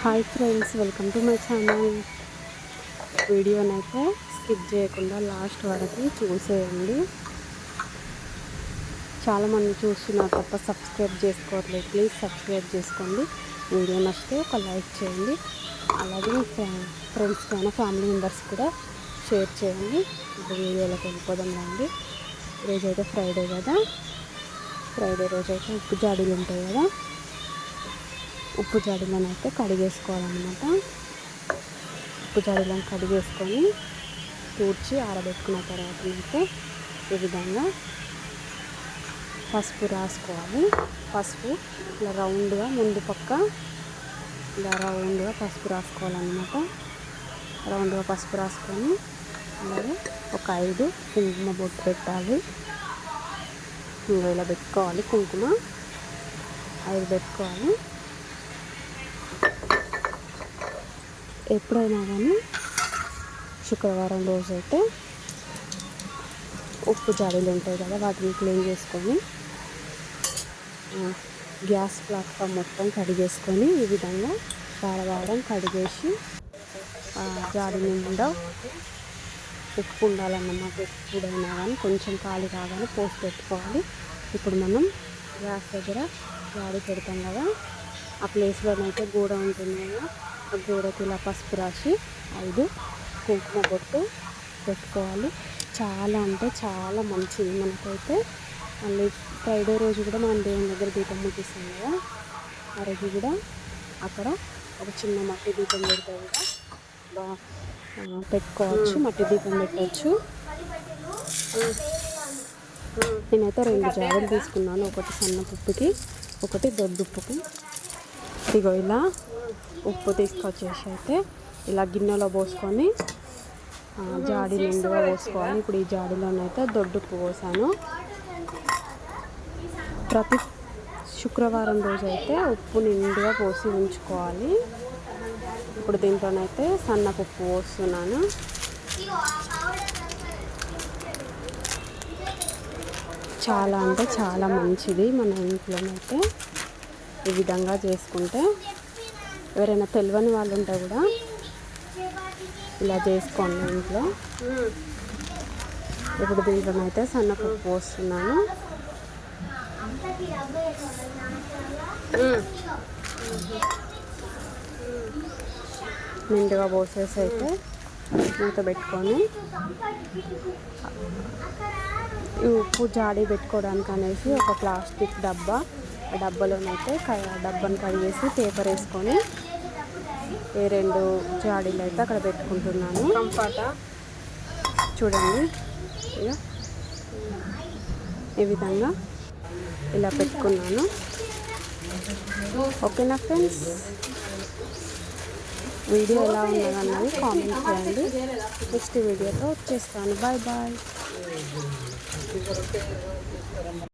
Hi friends welcome to my channel వీడియోనైతే skip చేయకుండా last వరకు చూసేయండి. చాలామంది చూస్తున్నారు తప్ప సబ్స్క్రైబ్ చేసుకోవట్లేదు. ప్లీజ్ సబ్స్క్రైబ్ చేసుకోండి. వీడియో నచ్చితే ఒక లైక్ చేయండి. అలాగే మీ ఫ్రెండ్స్ కానీ ఫ్యామిలీ మెంబర్స్ కూడా షేర్ చేయండి. ఇప్పుడు వీడియోలోకి వెళ్ళిపోదాం రండి. ఈరోజు అయితే ఫ్రైడే కదా. ఫ్రైడే రోజు అయితే ఉప్పు జాడీలు ఉంటాయి కదా. ఉప్పు జాడీలను అయితే కడిగేసుకోవాలన్నమాట. ఉప్పు జాడీలను కడిగేసుకొని తూడ్చి ఆరబెట్టుకున్న తర్వాత అయితే ఈ విధంగా పసుపు రాసుకోవాలి. పసుపు ఇలా రౌండ్గా ముందు పక్క ఇలా రౌండ్గా పసుపు రాసుకోవాలన్నమాట. రౌండ్గా పసుపు రాసుకొని అలాగే ఒక ఐదు కుంకుమ బొట్టు పెట్టాలి. ఇంకా ఇలా పెట్టుకోవాలి కుంకుమ. ఐదు పెట్టుకోవాలి. ఎప్పుడైనా కానీ శుక్రవారం రోజు అయితే ఉప్పు జాడీలు ఉంటాయి కదా వాటిని క్లీన్ చేసుకొని గ్యాస్ ప్లాట్ఫామ్ మొత్తం కడిగేసుకొని ఈ విధంగా వాడవాడడం కడిగేసి జాడి నిండా ఉప్పు ఉండాలన్నమాట. ఎప్పుడైనా కానీ కొంచెం ఖాళీ కాగానే పోసి పెట్టుకోవాలి. ఇప్పుడు మనం గ్యాస్ దగ్గర జాడీ పెడతాం కదా ఆ ప్లేస్లోనైతే గూడ ఉంటుంది కదా గూడకి ఇలా పసుపు రాసి ఐదు కుంకుమ బొట్టు పెట్టుకోవాలి. చాలా అంటే చాలా మంచిది మనకైతే. మళ్ళీ ఫ్రైడే రోజు కూడా మనం దేవుని దగ్గర దీపం ముట్టిస్తాం కదా. ఆ రోజు కూడా అక్కడ ఒక చిన్న మట్టి దీపం పెడితే కూడా బాగా పెట్టుకోవచ్చు మట్టి దీపం పెట్టవచ్చు నేనైతే రెండు జాడలు తీసుకున్నాను. ఒకటి సన్నపప్పుకి ఒకటి దొడ్డుప్పుకి ఇదిగో ఇలా. ఉప్పు తీసుకొచ్చేసి అయితే ఇలా గిన్నెలో పోసుకొని జాడి నిండుగా పోసుకోవాలి ఇప్పుడు ఈ జాడీలోనైతే దొడ్డుప్పు పోసాను. ప్రతి శుక్రవారం రోజు అయితే ఉప్పు నిండుగా పోసి ఉంచుకోవాలి. ఇప్పుడు దీంట్లోనైతే సన్నపప్పు పోస్తున్నాను. చాలా అంటే చాలా మంచిది మన ఇంట్లోనైతే ఈ విధంగా చేసుకుంటే. ఎవరైనా తెలియని వాళ్ళు ఉంటే కూడా ఇలా చేసుకోండి ఇంట్లో. ఇప్పుడు దీంట్లోనైతే సన్నపప్పు పోస్తున్నాను. నిండుగా పోసేసి అయితే మూత పెట్టుకొని ఉప్పు జాడీ పెట్టుకోవడానికి అనేసి ఒక ప్లాస్టిక్ డబ్బా డబ్బాలోనైతే డబ్బాను కడిగేసి పేపర్ వేసుకొని ఏ రెండు జాడీలు అయితే అక్కడ పెట్టుకుంటున్నాను. చూడండి. ఈ విధంగా ఇలా పెట్టుకున్నాను. ఓకేనా ఫ్రెండ్స్? వీడియో ఎలా ఉన్నదన్నది కామెంట్ చేయండి. నెక్స్ట్ వీడియోతో వచ్చేస్తాను. Bye bye.